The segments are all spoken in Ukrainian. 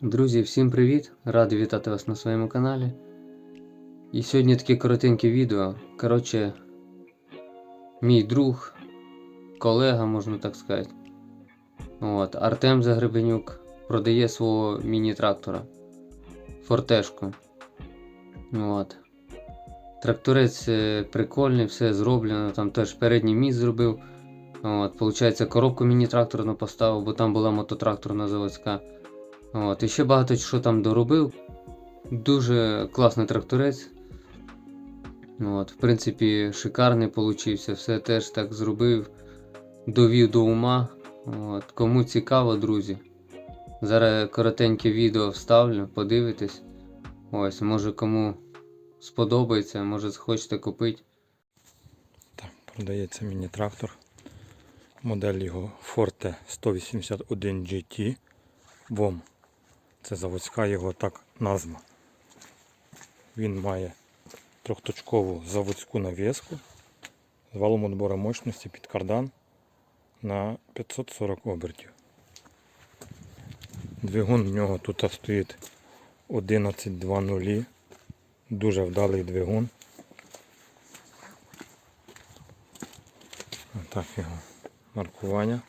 Друзі, всім привіт! Радий вітати вас на своєму каналі. І сьогодні таке коротеньке відео. Коротше, мій друг, колега, можна так сказати. От, Артем Загребенюк продає свого міні-трактора. Фортешку. От. Тракторець е, прикольний, все зроблено. Там теж передній міст зробив. От, Получається, коробку міні-тракторну поставив, бо там була мототракторна заводська. От, і ще багато що там доробив. Дуже класний тракторець. От, в принципі, шикарний получився, все теж так зробив, довів до ума. От, кому цікаво, друзі. Зараз коротеньке відео вставлю, подивитесь. Ось, може кому сподобається, може захочете купити. Так, продається міні-трактор. Модель його Forte 181 GT WOM. Це заводська його так назва. Він має трьохточкову заводську навіску з валом отбору мощності під кардан на 540 обертів. Двигун в нього тут стоїть 11.2.0. Дуже вдалий двигун. Так його маркування.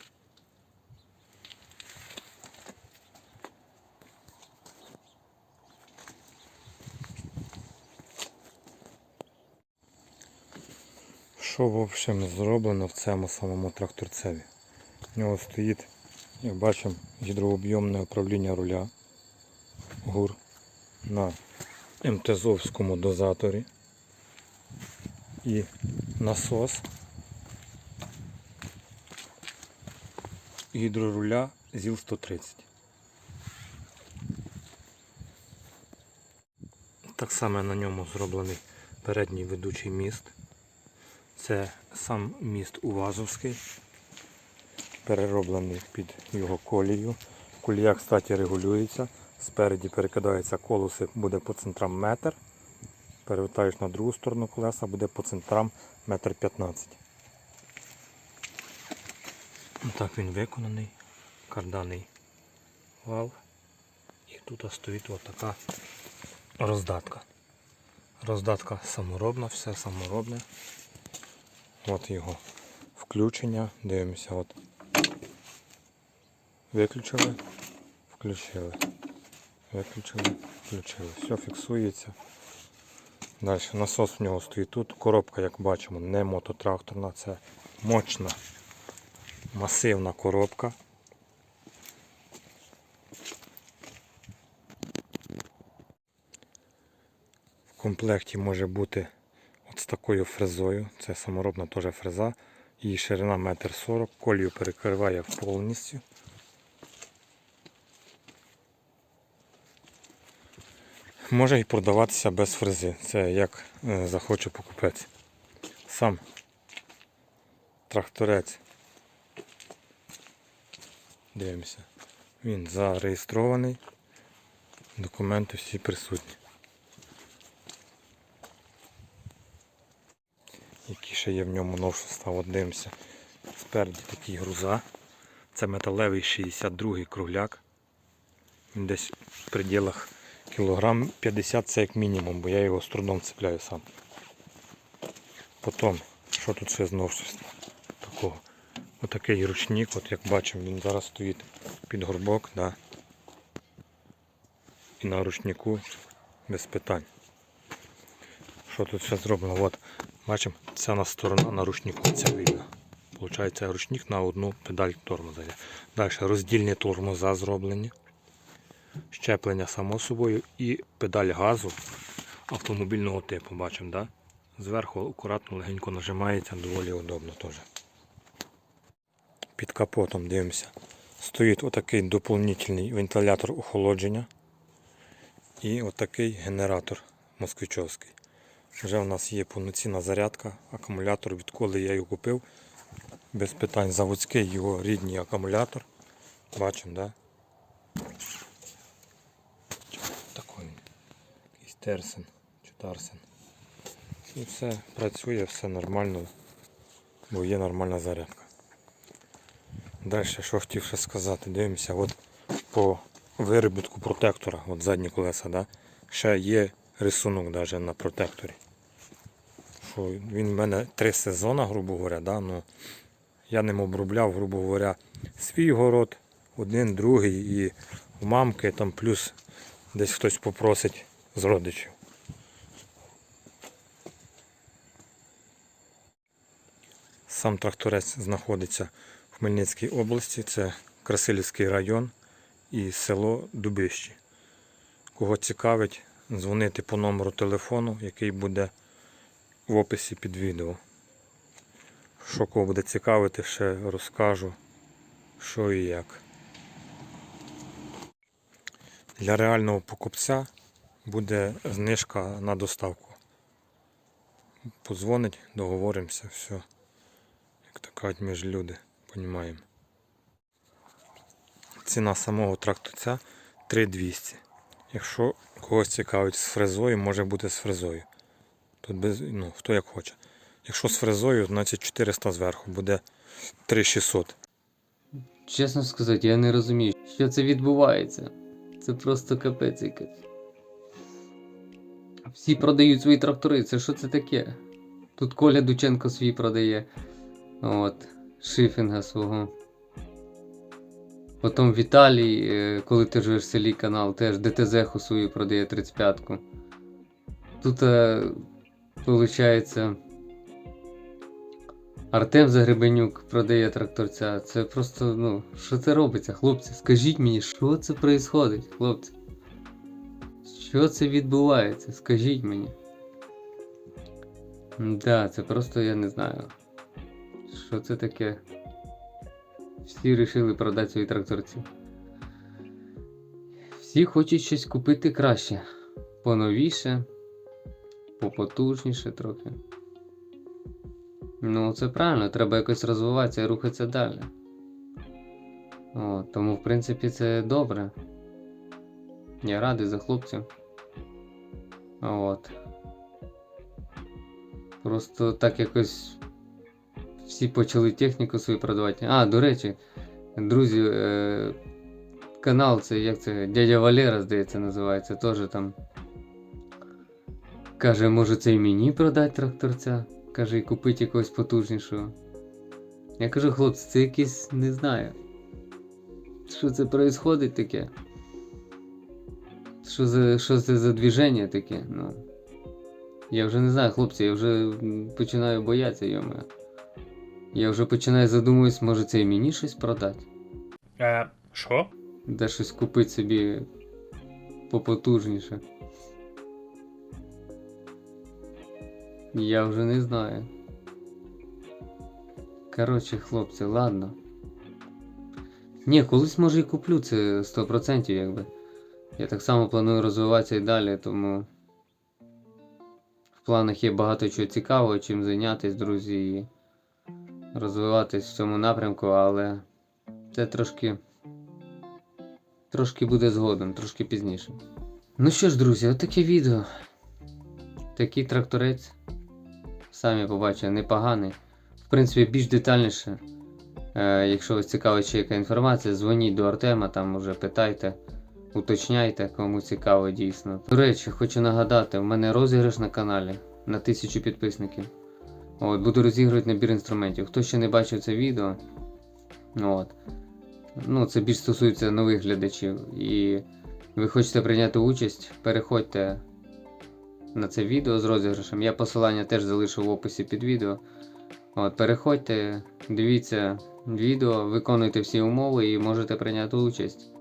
Що в общем зроблено в цьому самому тракторцеві? У нього стоїть, як бачимо, гідрооб'ємне управління руля ГУР на МТЗовському дозаторі і насос гідроруля ЗІЛ-130. Так само на ньому зроблений передній ведучий міст. Це сам міст Увазовський, перероблений під його колію. Колія, кстати, регулюється. Спереді перекидаються колеси, буде по центрам метр. Перевертаєш на другу сторону колеса, буде по центрам метр 15. Так він виконаний, карданий вал. І тут стоїть отака роздатка. Роздатка саморобна, все саморобне. От його включення. Дивимося, от. Виключили, включили. Виключили, включили. Все фіксується. Далі насос в нього стоїть тут. Коробка, як бачимо, не мототракторна, це мощна масивна коробка. В комплекті може бути з такою фрезою. Це саморобна теж фреза. Її ширина 1,40 м, колію перекриває повністю. Може і продаватися без фрези. Це як е, захоче покупець. Сам тракторець Дивимося. Він зареєстрований. Документи всі присутні. Які ще є в ньому новшества, от дивимося. Спереді такий груза. Це металевий 62-й кругляк. Він десь в пределах кілограм 50 це як мінімум, бо я його з трудом цепляю сам. Потім, що тут ще з новшества? Такого. Отакий ручник, от як бачимо, він зараз стоїть під горбок, да. і на ручнику без питань. Що тут ще зроблено? От, бачимо, ця на сторона на ручнику, це видно. Получається ручник на одну педаль тормоза. Далі роздільні тормоза зроблені. Щеплення само собою і педаль газу автомобільного типу. Бачимо, да? Зверху акуратно легенько нажимається, доволі удобно теж під капотом дивимося. Стоїть отакий доповнительний вентилятор охолодження і отакий генератор москвичовський. Вже у нас є повноцінна зарядка, акумулятор, відколи я його купив. Без питань заводський його рідний акумулятор. Бачимо, да? Такий він. Якийсь терсен чи тарсен. І все працює, все нормально, бо є нормальна зарядка. Далі, що хотів ще сказати, дивимося, от по виробітку протектора, от задні колеса, да? ще є рисунок даже на протекторі. Що він в мене три сезони, грубо говоря, да? ну, я ним обробляв, грубо говоря, свій город, один, другий і у мамки там плюс десь хтось попросить з родичів. Сам тракторець знаходиться в Хмельницькій області, це Красилівський район і село Дубищі. Кого цікавить, дзвонити по номеру телефону, який буде в описі під відео. Що кого буде цікавити, ще розкажу, що і як. Для реального покупця буде знижка на доставку. Позвонить, договоримося, все. Як то кажуть, ми ж люди, понімаємо. Ціна самого тракторця 3200. Якщо когось цікавить з фрезою, може бути з фрезою. Тут без, ну, хто як хоче. Якщо з фрезою, значить 400 зверху буде 3600. Чесно сказати, я не розумію, що це відбувається. Це просто капець якийсь. Всі продають свої трактори, це що це таке? Тут Коля Дученко свій продає. От, шифінга свого. Потім Віталій, е, коли ти живеш в селі канал, теж ДТЗ свою продає 35-ку. Тут, виходить, Артем Загребенюк продає тракторця. Це просто, ну, що це робиться, хлопці? Скажіть мені, що це відбувається, хлопці? Що це відбувається? Скажіть мені. Да, це просто я не знаю. Що це таке? Всі вирішили продати свої тракторці. Всі хочуть щось купити краще. Поновіше, попотужніше трохи. Ну, це правильно, треба якось розвиватися і рухатися далі. О, тому, в принципі, це добре. Я радий за хлопців. От. Просто так якось всі почали техніку свою продавати. А, до речі, друзі, е- канал це як це дядя Валера, здається, називається, теж там. Каже, може це і мені продати тракторця? Каже, і купити якогось потужнішого. Я кажу, хлопці, це якийсь не знаю. Що це происходить таке? Що за що це за движення таке? Ну. Я вже не знаю, хлопці, я вже починаю боятися, йоме. Я вже починаю задумуватись, може це і мені щось продати. Е, що? Де щось купити собі попотужніше. Я вже не знаю. Коротше, хлопці, ладно. Ні, колись може і куплю це 100% якби. Я так само планую розвиватися і далі, тому в планах є багато чого цікавого, чим зайнятися, друзі, і розвиватись в цьому напрямку, але це трошки. Трошки буде згодом, трошки пізніше. Ну що ж, друзі, отаке відео. Такий тракторець. Самі побачили, непоганий. В принципі, більш детальніше. Е, якщо вас цікавить ще яка інформація, дзвоніть до Артема, там уже питайте, уточняйте, кому цікаво дійсно. До речі, хочу нагадати, в мене розіграш на каналі на 1000 підписників. От, буду розігрувати набір інструментів. Хто ще не бачив це відео, от. Ну, це більш стосується нових глядачів. І ви хочете прийняти участь, переходьте на це відео з розіграшем. Я посилання теж залишу в описі під відео. От, переходьте, дивіться відео, виконуйте всі умови і можете прийняти участь.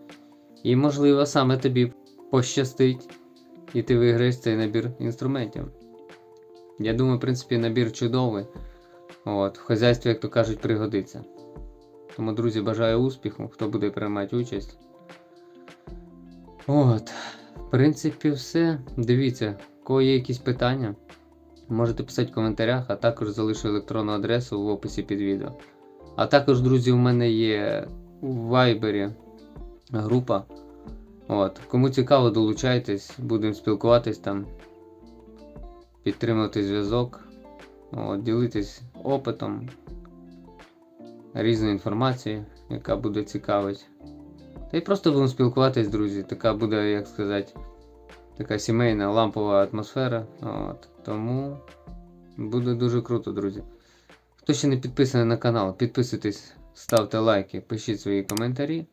І можливо саме тобі пощастить, і ти виграєш цей набір інструментів. Я думаю, в принципі, набір чудовий. От, в хазяйстві, як то кажуть, пригодиться. Тому, друзі, бажаю успіху, хто буде приймати участь. От, в принципі, все. Дивіться, кого є якісь питання, можете писати в коментарях, а також залишу електронну адресу в описі під відео. А також, друзі, у мене є у Вайбері група. От, кому цікаво, долучайтесь, будемо спілкуватись там, підтримувати зв'язок, ділитись опитом, різною інформацією, яка буде цікавить. Та й просто будемо спілкуватись, друзі. Така буде, як сказати, така сімейна лампова атмосфера. От. Тому буде дуже круто, друзі. Хто ще не підписаний на канал, підписуйтесь, ставте лайки, пишіть свої коментарі.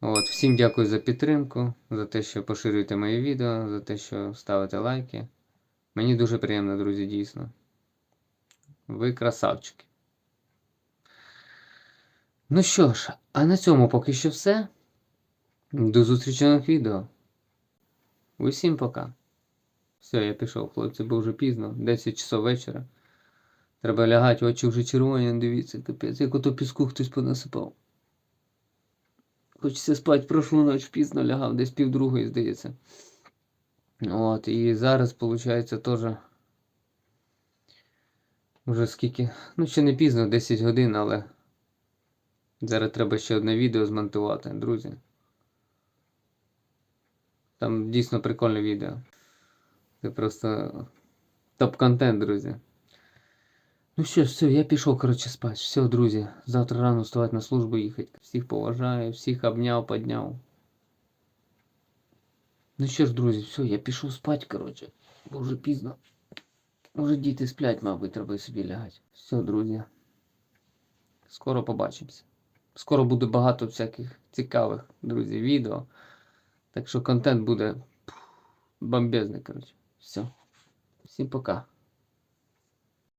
От, всім дякую за підтримку, за те, що поширюєте мої відео, за те, що ставите лайки. Мені дуже приємно, друзі, дійсно. Ви красавчики. Ну що ж, а на цьому поки що все. До зустрічі нових відео. Усім пока. Все, я пішов, хлопці, бо вже пізно, 10 часов вечора. Треба лягати, очі вже червоні, дивіться, капець, як ото піску хтось понасипав. Хочеться спати, прошлу ніч пізно лягав, десь півдругої, здається. От, і зараз, виходить, теж. Вже скільки. Ну, ще не пізно, 10 годин, але. Зараз треба ще одне відео змонтувати, друзі. Там дійсно прикольне відео. Це просто топ-контент, друзі. Ну що ж, все, я пішов, коротше, спати. Все, друзі, завтра рано вставати на службу їхати. Всіх поважаю, всіх обняв, подняв. Ну що ж, друзі, все, я пішов спати, коротше, бо вже пізно. Може діти сплять, мабуть, треба собі лягати. Все, друзі. Скоро побачимося. Скоро буде багато всяких цікавих, друзі, відео. Так що контент буде бомбезний, коротше. Все. Всім пока.